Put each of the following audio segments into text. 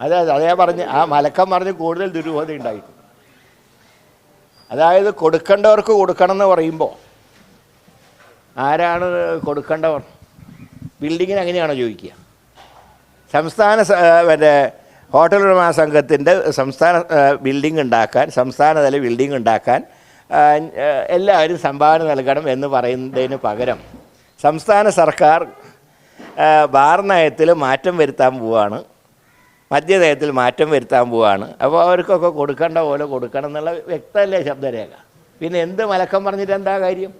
അതെ അതെ അതേ പറഞ്ഞ്. ആ മലക്കം പറഞ്ഞ് കൂടുതൽ ദുരൂഹത ഉണ്ടായിട്ടുണ്ട് അതായത് കൊടുക്കേണ്ടവർക്ക് കൊടുക്കണം എന്ന് പറയുമ്പോൾ ആരാണ് കൊടുക്കേണ്ടവർ? ബിൽഡിങ്ങിന് അങ്ങനെയാണോ ചോദിക്കുക. സംസ്ഥാന മറ്റേ ഹോട്ടൽ ഉടമ സംഘത്തിന്റെ സംസ്ഥാന ബിൽഡിംഗ് ഉണ്ടാക്കാൻ സംസ്ഥാനതല ബിൽഡിംഗ് ഉണ്ടാക്കാൻ എല്ലാവരും സംഭാവന നൽകണം എന്ന് പറയുന്നതിന് പകരം സംസ്ഥാന സർക്കാർ ബാർ നയത്തിൽ മാറ്റം വരുത്താൻ പോവാണ്. മദ്യനയത്തിൽ മാറ്റം വരുത്താൻ പോവാണ്. അപ്പോൾ അവർക്കൊക്കെ കൊടുക്കേണ്ട പോലെ കൊടുക്കണം എന്നുള്ള വ്യക്തമല്ലേ ശബ്ദരേഖ. പിന്നെ എന്ത് മലക്കം പറഞ്ഞിട്ട് എന്താ കാര്യം?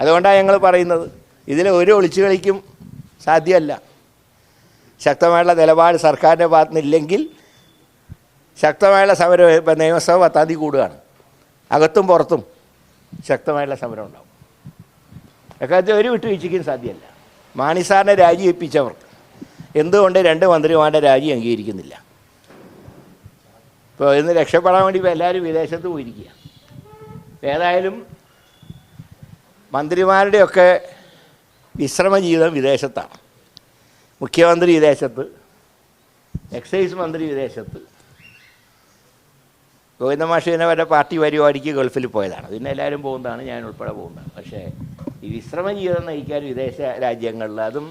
അതുകൊണ്ടാണ് ഞങ്ങൾ പറയുന്നത്. ഇതിൽ ഒരു ഒളിച്ചു കളിക്കും സാധ്യമല്ല. ശക്തമായുള്ള നിലപാട് സർക്കാരിന്റെ ഭാഗത്തു നിന്നില്ലെങ്കിൽ ശക്തമായുള്ള സമരം ഇപ്പം നിയമസഭ പത്താം തീയതി കൂടുകയാണ്. അകത്തും പുറത്തും ശക്തമായുള്ള സമരം ഉണ്ടാവും. അക്കാര്യത്തിൽ ഒരു വിട്ടുവീഴ്ചയ്ക്കും സാധ്യമല്ല. മാണിസാറിനെ രാജിവെപ്പിച്ചവർ എന്തുകൊണ്ട് രണ്ട് മന്ത്രിമാരുടെ രാജി അംഗീകരിക്കുന്നില്ല? ഇപ്പോൾ ഇന്ന് രക്ഷപ്പെടാൻ വേണ്ടി ഇപ്പോൾ എല്ലാവരും വിദേശത്ത് പോയിരിക്കുക. ഏതായാലും മന്ത്രിമാരുടെയൊക്കെ വിശ്രമ ജീവിതം വിദേശത്താണ്. മുഖ്യമന്ത്രി വിദേശത്ത് എക്സൈസ് മന്ത്രി വിദേശത്ത്. ഗോവിന്ദമാഷിനെ വരെ പാർട്ടി പരിപാടിക്ക് ഗൾഫിൽ പോയതാണ്. പിന്നെ എല്ലാവരും പോകുന്നതാണ് ഞാൻ ഉൾപ്പെടെ പോകുന്നതാണ്. പക്ഷേ ഈ വിശ്രമ ജീവിതം നയിക്കാൻ വിദേശ രാജ്യങ്ങളിൽ അതും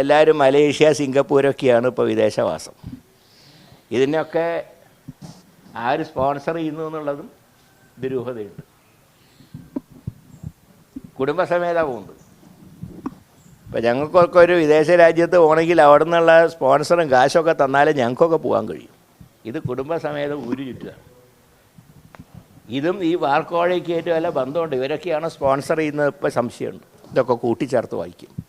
എല്ലാവരും മലേഷ്യ സിംഗപ്പൂരൊക്കെയാണ് ഇപ്പോൾ വിദേശവാസം. ഇതിനൊക്കെ ആര് സ്പോൺസർ ചെയ്യുന്നു എന്നുള്ളതും ദുരൂഹതയുണ്ട്. കുടുംബസമേത പോകുന്നത് ഇപ്പം ഞങ്ങൾക്കൊക്കെ ഒരു വിദേശ രാജ്യത്ത് പോകണമെങ്കിൽ അവിടെ നിന്നുള്ള സ്പോൺസറും കാശൊക്കെ തന്നാലേ ഞങ്ങൾക്കൊക്കെ പോകാൻ കഴിയും. ഇത് കുടുംബസമേതം ഊരു ചുറ്റുകയാണ് ഇതും ഈ വാർക്കോഴയ്ക്കായിട്ട് വല്ല ബന്ധമുണ്ട്. ഇവരൊക്കെയാണ് സ്പോൺസർ ചെയ്യുന്നത്. ഇപ്പോൾ സംശയമുണ്ട്. ഇതൊക്കെ കൂട്ടിച്ചേർത്ത് വായിക്കും.